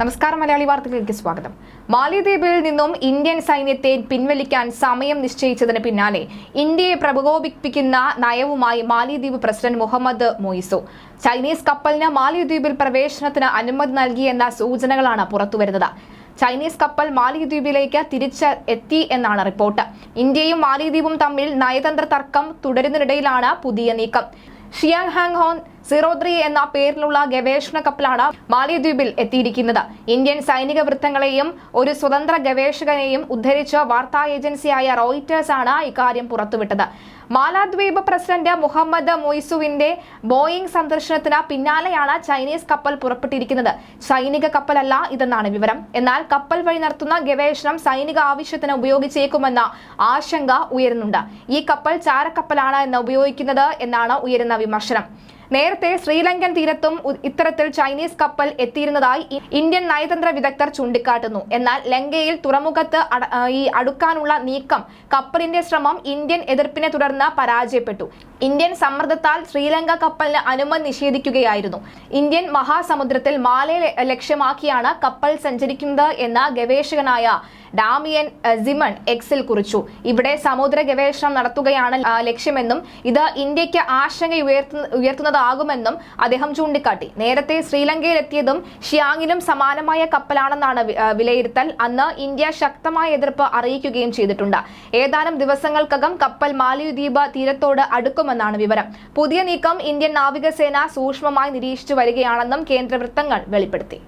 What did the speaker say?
നമസ്കാരം മലയാളി വാർത്തകളിലേക്ക് സ്വാഗതം. മാലിദ്വീപിൽ നിന്നും ഇന്ത്യൻ സൈന്യത്തെ പിൻവലിക്കാൻ സമയം നിശ്ചയിച്ചതിന് പിന്നാലെ ഇന്ത്യയെ പ്രകോപിപ്പിക്കുന്ന നയവുമായി മാലിദ്വീപ് പ്രസിഡന്റ് മുഹമ്മദ് മൊയ്സു. ചൈനീസ് കപ്പലിന് മാലിദ്വീപിൽ പ്രവേശനത്തിന് അനുമതി നൽകിയെന്ന സൂചനകളാണ് പുറത്തുവരുന്നത്. ചൈനീസ് കപ്പൽ മാലിദ്വീപിലേക്ക് തിരിച്ച് എത്തി എന്നാണ് റിപ്പോർട്ട്. ഇന്ത്യയും മാലിദ്വീപും തമ്മിൽ നയതന്ത്ര തർക്കം തുടരുന്നതിനിടയിലാണ് പുതിയ നീക്കം. ഷിയാങ് ഹാങ് സീറോ ത്രീ എന്ന പേരിലുള്ള ഗവേഷണ കപ്പലാണ് മാലിദ്വീപിൽ എത്തിയിരിക്കുന്നത്. ഇന്ത്യൻ സൈനിക വൃത്തങ്ങളെയും ഒരു സ്വതന്ത്ര ഗവേഷകനെയും ഉദ്ധരിച്ച വാർത്താ ഏജൻസിയായ റോയിറ്റേഴ്സ് ആണ് ഇക്കാര്യം പുറത്തുവിട്ടത്. മാലാദ്വീപ് പ്രസിഡന്റ് മുഹമ്മദ് മൊയ്സുവിന്റെ ബോയിംഗ് സന്ദർശനത്തിന് പിന്നാലെയാണ് ചൈനീസ് കപ്പൽ പുറപ്പെട്ടിരിക്കുന്നത്. സൈനിക കപ്പലല്ല ഇതെന്നാണ് വിവരം. എന്നാൽ കപ്പൽ വഴി നടത്തുന്ന ഗവേഷണം സൈനിക ആവശ്യത്തിന് ഉപയോഗിച്ചേക്കുമെന്ന ആശങ്ക ഉയരുന്നുണ്ട്. ഈ കപ്പൽ ചാരക്കപ്പലാണ് എന്ന് ഉപയോഗിക്കുന്നത് എന്നാണ് ഉയരുന്ന വിമർശനം. നേരത്തെ ശ്രീലങ്കൻ തീരത്തും ഇത്തരത്തിൽ ചൈനീസ് കപ്പൽ എത്തിയിരുന്നതായി ഇന്ത്യൻ നയതന്ത്ര വിദഗ്ധർ ചൂണ്ടിക്കാട്ടുന്നു. എന്നാൽ ലങ്കയിൽ തുറമുഖത്ത് ഈ അടുക്കാനുള്ള നീക്കം കപ്പലിന്റെ ശ്രമം ഇന്ത്യൻ എതിർപ്പിനെ തുടർന്ന് പരാജയപ്പെട്ടു. ഇന്ത്യൻ സമ്മർദ്ദത്താൽ ശ്രീലങ്ക കപ്പലിന് അനുമതി നിഷേധിക്കുകയായിരുന്നു. ഇന്ത്യൻ മഹാസമുദ്രത്തിൽ മാലയെ ല- ലക്ഷ്യമാക്കിയാണ് കപ്പൽ സഞ്ചരിക്കുന്നത് എന്ന ഗവേഷകനായ ഡാമിയൻ സിമൺ എക്സിൽ കുറിച്ചു. ഇവിടെ സമുദ്ര ഗവേഷണം നടത്തുകയാണ് ലക്ഷ്യമെന്നും ഇത് ഇന്ത്യയ്ക്ക് ആശങ്ക ഉയർത്തുന്ന ഉയർത്തുന്നതാകുമെന്നും അദ്ദേഹം ചൂണ്ടിക്കാട്ടി. നേരത്തെ ശ്രീലങ്കയിലെത്തിയതും ഷിയാങ്ങിലും സമാനമായ കപ്പലാണെന്നാണ് വിലയിരുത്തൽ. അന്ന് ഇന്ത്യ ശക്തമായ എതിർപ്പ് അറിയിക്കുകയും ചെയ്തിട്ടുണ്ട്. ഏതാനും ദിവസങ്ങൾക്കകം കപ്പൽ മാലിദ്വീപ് തീരത്തോട് അടുക്കുമെന്നാണ് വിവരം. പുതിയ നീക്കം ഇന്ത്യൻ നാവികസേന സൂക്ഷ്മമായി നിരീക്ഷിച്ചു വരികയാണെന്നും കേന്ദ്ര വൃത്തങ്ങൾ വെളിപ്പെടുത്തി.